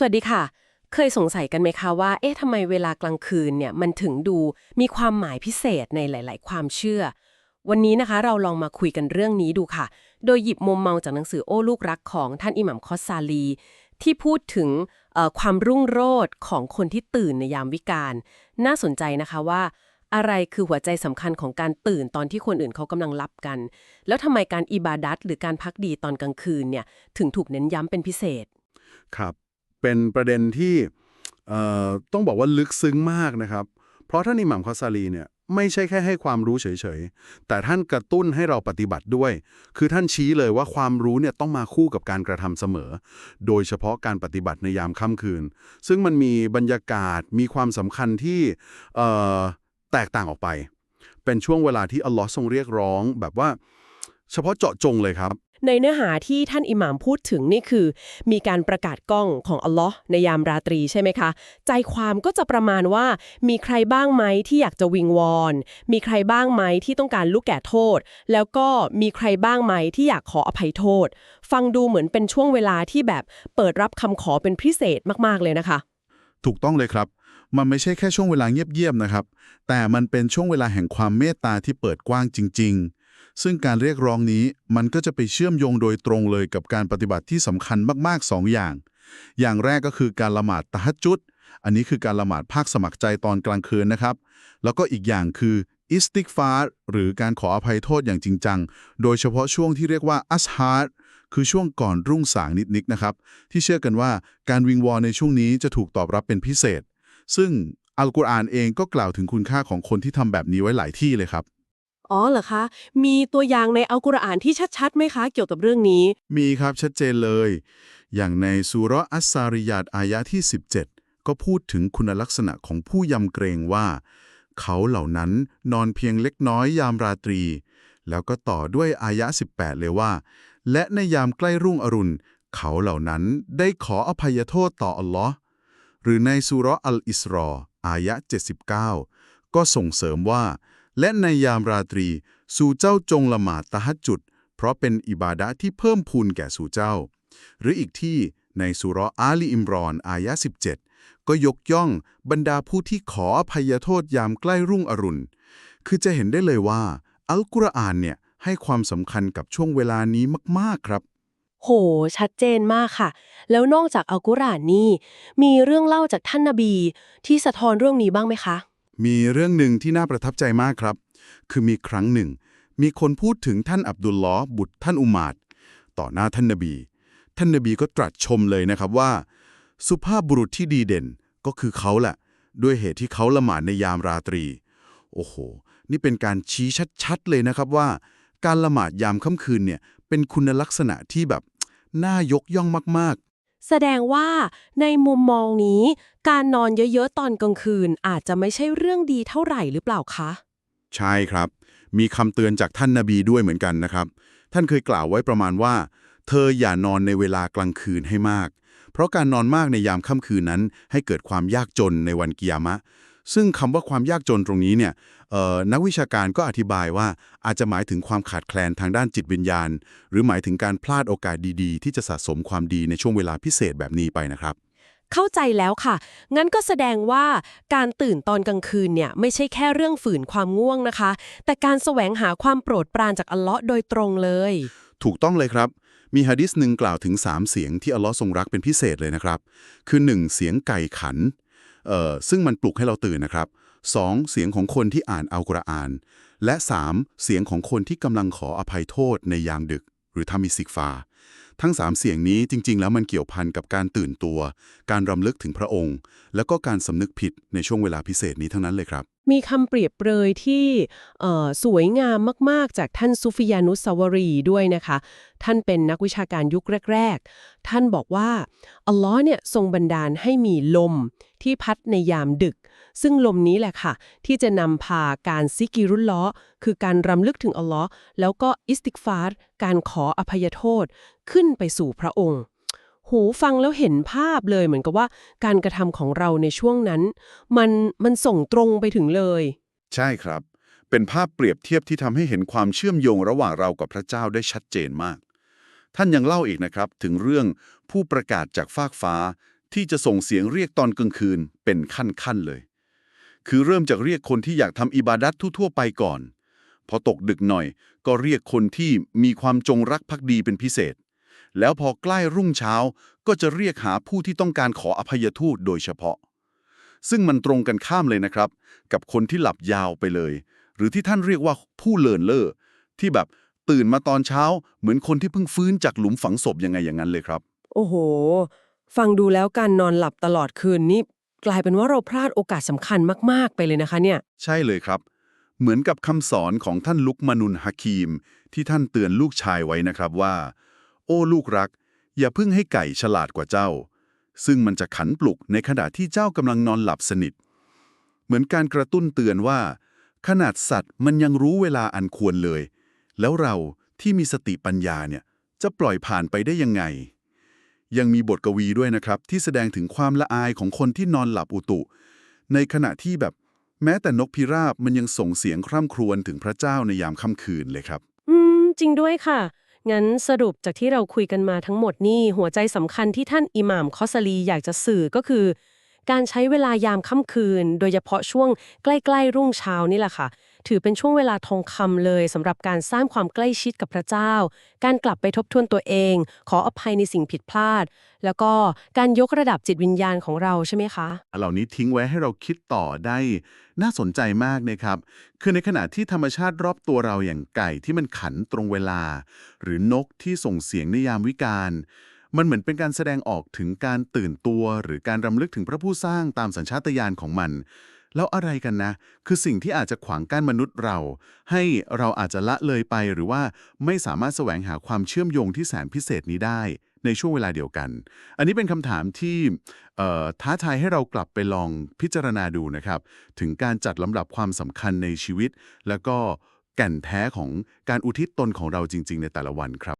สวัสดีค่ะ เคยสงสัยกันไหมคะว่า เอ๊ะทำไมเวลากลางคืนเนี่ยมันถึงดูมีความหมายพิเศษในหลาย ๆ ความเชื่อ วันนี้นะคะเราลองมาคุยกันเรื่องนี้ดูค่ะ โดยหยิบมุมมองจากหนังสือโอ้ลูกรักของท่านอิหมัมคอสซาลี ที่พูดถึงความรุ่งโรจน์ของคนที่ตื่นในยามวิกาล น่าสนใจนะคะว่า อะไรคือหัวใจสำคัญของการตื่นตอนที่คนอื่นเขากำลังหลับกัน แล้วทำไมการอิบาดัตหรือการพักดีตอนกลางคืนเนี่ยถึงถูกเน้นย้ำเป็นพิเศษ ครับ เป็นประเด็นที่ต้องบอกว่าลึกซึ้งมากนะครับ เพราะท่านอิหม่ามคอสซาลีเนี่ยไม่ใช่แค่ให้ความรู้เฉยๆ แต่ท่านกระตุ้นให้เราปฏิบัติด้วย คือท่านชี้เลยว่าความรู้เนี่ยต้องมาคู่กับการกระทำเสมอ โดยเฉพาะการปฏิบัติในยามค่ำคืน ซึ่งมันมีบรรยากาศ มีความสำคัญที่แตกต่างออกไป เป็นช่วงเวลาที่อัลลอฮ์ทรงเรียกร้องแบบว่า เฉพาะเจาะจงเลยครับ ในเนื้อหาที่ท่านอิหม่ามพูดถึงนี่คือ มีการประกาศกล้องของอัลลอฮ์ในยามราตรีใช่ไหมคะ ใจความก็จะประมาณว่า มีใครบ้างไหมที่อยากจะวิงวอน มีใครบ้างไหมที่ต้องการลูกแก่โทษ แล้วก็มีใครบ้างไหมที่อยากขออภัยโทษ ฟังดูเหมือนเป็นช่วงเวลาที่แบบเปิดรับคำขอเป็นพิเศษมากๆเลยนะคะ ถูกต้องเลยครับ มันไม่ใช่แค่ช่วงเวลาเงียบๆนะครับ แต่มันเป็นช่วงเวลาแห่งความเมตตาที่เปิดกว้างจริง ๆ ซึ่งการเรียกร้องนี้มันก็จะไปเชื่อมโยงโดยตรงเลยกับการปฏิบัติที่สำคัญมากๆ 2 อย่าง อย่างแรกก็คือการละหมาดตะฮัจุด อันนี้คือการละหมาดภาคสมัครใจตอนกลางคืนนะครับ แล้วก็อีกอย่างคืออิสติกฟาร์หรือการขออภัยโทษอย่างจริงจัง โดยเฉพาะช่วงที่เรียกว่าอัสฮาร์คือช่วงก่อนรุ่งสางนิดๆนะครับ ที่เชื่อกันว่าการวิงวอนในช่วงนี้จะถูกตอบรับเป็นพิเศษ ซึ่งอัลกุรอานเองก็กล่าวถึงคุณค่าของคนที่ทำแบบนี้ไว้หลายที่เลยครับ อ๋อเหรอคะ มีตัวอย่างในอัลกุรอานที่ชัดๆไหมคะ เกี่ยวกับเรื่องนี้ มีครับชัดเจนเลย อย่างในสุรอัสซาริยาตอายะที่ 17 ก็พูดถึงคุณลักษณะของผู้ยำเกรงว่า เขาเหล่านั้นนอนเพียงเล็กน้อยยามราตรี แล้วก็ต่อด้วยอายะ 18 เลยว่า และในยามใกล้รุ่งอรุณ เขาเหล่านั้นได้ขออภัยโทษต่ออัลลอฮ์หรือในสุรอัลอิสรออายะ 79 ก็ส่งเสริมว่า และในยามราตรี สู่เจ้าจงละหมาดตะฮัจจุด เพราะเป็นอิบาดะที่เพิ่มพูนแก่สู่เจ้า หรืออีกที่ในสุรอาลีอิมรอน อายะ 17 ก็ยกย่องบรรดาผู้ที่ขออภัยโทษยามใกล้รุ่งอรุณ คือจะเห็นได้เลยว่า อัลกุรอานเนี่ยให้ความสำคัญกับช่วงเวลานี้มาก ๆ ครับ โห ชัดเจนมากค่ะ แล้วนอกจากอัลกุรอานนี่ มีเรื่องเล่าจากท่านนบีที่สะท้อนเรื่องนี้บ้างไหมคะ มีเรื่องหนึ่งที่น่าประทับใจมากครับ คือมีครั้งหนึ่ง มีคนพูดถึงท่านอับดุลลอฮ์บุตรท่านอุมาดต่อหน้าท่านนบี ท่านนบีก็ตรัสชมเลยนะครับว่า สุภาพบุรุษที่ดีเด่นก็คือเขาแหละด้วยเหตุที่เขาละหมาดในยามราตรี โอ้โห นี่เป็นการชี้ชัดๆเลยนะครับว่า การละหมาดยามค่ำคืนเนี่ยเป็นคุณลักษณะที่แบบน่ายกย่องมาก แสดงว่าในมุมมองนี้ การนอนเยอะๆตอนกลางคืนอาจจะไม่ใช่เรื่องดีเท่าไหร่หรือเปล่าคะ ใช่ครับ มีคำเตือนจากท่านนาบีด้วยเหมือนกันนะครับ ท่านเคยกล่าวไว้ประมาณว่า เธออย่านอนในเวลากลางคืนให้มาก เพราะการนอนมากในยามค่ำคืนนั้น ให้เกิดความยากจนในวันกิยามะ ซึ่งคำว่าความยากจนตรงนี้เนี่ยเอ่อนักวิชาการก็อธิบายว่าอาจจะหมายถึงความขาดแคลนทางด้านจิตวิญญาณ หรือหมายถึงการพลาดโอกาสดีๆ ที่จะสะสมความดีในช่วงเวลาพิเศษแบบนี้ไปนะครับ เข้าใจแล้วค่ะ งั้นก็แสดงว่าการตื่นตอนกลางคืนเนี่ยไม่ใช่แค่เรื่องฝืนความง่วงนะคะ แต่การแสวงหาความโปรดปรานจากอัลเลาะห์โดยตรงเลย ถูกต้องเลยครับมีฮะดิษหนึ่งกล่าวถึง 3 เสียงที่อัลลอฮ์ทรงรักเป็นพิเศษเลยนะครับ คือ 1 เสียงไก่ขัน เอ่อซึ่งมันปลุกให้เราตื่นนะครับ 2. เสียงของคนที่อ่านอัลกุรอาน และ 3. เสียงของคนที่กำลังขออภัยโทษในยามดึก หรือทำมิสิกฟา ทั้ง 3 เสียงนี้จริง ๆ แล้วมันเกี่ยวพันกับการตื่นตัว การรำลึกถึงพระองค์ แล้วก็การสำนึกผิดในช่วงเวลาพิเศษนี้ทั้งนั้นเลยครับ มีคำเปรียบเปรยที่สวยงามมาก ๆ จากท่านซุฟิยานุสสาวรีด้วยนะคะ ท่านเป็นนักวิชาการยุคแรก ๆ ท่านบอกว่าอัลลอฮ์เนี่ยทรงบันดาลให้มีลม ที่พัดในยามดึก ซึ่งลมนี้แหละค่ะ ที่จะนำพาการซิกิรุลล้อคือการรำลึกถึงอัลลอฮ์แล้วก็อิสติกฟาร์การขออภัยโทษ ขึ้นไปสู่พระองค์หูฟังแล้วเห็นภาพเลยเหมือนกับว่าการกระทำของเราในช่วงนั้น มันมันส่งตรงไปถึงเลย ใช่ครับ เป็นภาพเปรียบเทียบที่ทำให้เห็นความเชื่อมโยงระหว่างเรากับพระเจ้าได้ชัดเจนมาก ท่านยังเล่าอีกนะครับถึงเรื่องผู้ประกาศจากฟากฟ้า ที่จะส่งเสียงเรียกตอนกลางคืนเป็นขั้นๆเลย คือเริ่มจากเรียกคนที่อยากทำอิบาดัตทั่วๆไปก่อน พอตกดึกหน่อย ก็เรียกคนที่มีความจงรักภักดีเป็นพิเศษ แล้วพอใกล้รุ่งเช้าก็จะเรียกหาผู้ที่ต้องการขออภัยทูตโดยเฉพาะ ซึ่งมันตรงกันข้ามเลยนะครับ กับคนที่หลับยาวไปเลย หรือที่ท่านเรียกว่าผู้เลินเล่อที่แบบตื่นมาตอนเช้าเหมือนคนที่เพิ่งฟื้นจากหลุมฝังศพยังไงอย่างนั้นเลยครับ โอ้โห ฟังดูแล้วการนอนหลับตลอดคืนนี่กลายเป็นว่าเราพลาดโอกาสสำคัญมาก ๆ ไปเลยนะคะเนี่ย ใช่เลยครับ เหมือนกับคำสอนของท่านลุกมานุนฮาคีม ที่ท่านเตือนลูกชายไว้นะครับว่า โอ้ลูกรัก อย่าเพิ่งให้ไก่ฉลาดกว่าเจ้า ซึ่งมันจะขันปลุกในขณะที่เจ้ากำลังนอนหลับสนิท เหมือนการกระตุ้นเตือนว่า ขนาดสัตว์มันยังรู้เวลาอันควรเลย แล้วเราที่มีสติปัญญาเนี่ยจะปล่อยผ่านไปได้ยังไง ยังมีบทกวีด้วยนะครับ ที่แสดงถึงความละอายของคนที่นอนหลับอุตุ ในขณะที่แบบแม้แต่นกพิราบมันยังส่งเสียงคร่ำครวญถึงพระเจ้าในยามค่ำคืนเลยครับ อืม จริงด้วยค่ะ งั้นสรุปจากที่เราคุยกันมาทั้งหมดนี่ หัวใจสำคัญที่ท่านอิหม่ามคอสลีอยากจะสื่อก็คือ การใช้เวลายามค่ำคืน โดยเฉพาะช่วงใกล้ ๆ รุ่งเช้านี่แหละค่ะ ถือเป็นช่วงเวลาทองคำเลยสำหรับการสร้างความใกล้ชิดกับพระเจ้า การกลับไปทบทวนตัวเอง ขออภัยในสิ่งผิดพลาด แล้วก็การยกระดับจิตวิญญาณของเราใช่ไหมคะ เหล่านี้ทิ้งไว้ให้เราคิดต่อได้น่าสนใจมากนะครับ คือในขณะที่ธรรมชาติรอบตัวเราอย่างไก่ที่มันขันตรงเวลา หรือนกที่ส่งเสียงในยามวิกาลมันเหมือนเป็นการแสดงออกถึงการตื่นตัว หรือการรำลึกถึงพระผู้สร้างตามสัญชาตญาณของมัน แล้วอะไรกันนะ คือสิ่งที่อาจจะขวางกั้นมนุษย์เรา ให้เราอาจจะละเลยไปหรือว่าไม่สามารถแสวงหาความเชื่อมโยงที่แสนพิเศษนี้ได้ในช่วงเวลาเดียวกัน อันนี้เป็นคำถามที่ท้าทายให้เรากลับไปลองพิจารณาดูนะครับ ถึงการจัดลำดับความสำคัญในชีวิต แล้วก็แก่นแท้ของการอุทิศตนของเราจริง ๆ ในแต่ละวันครับ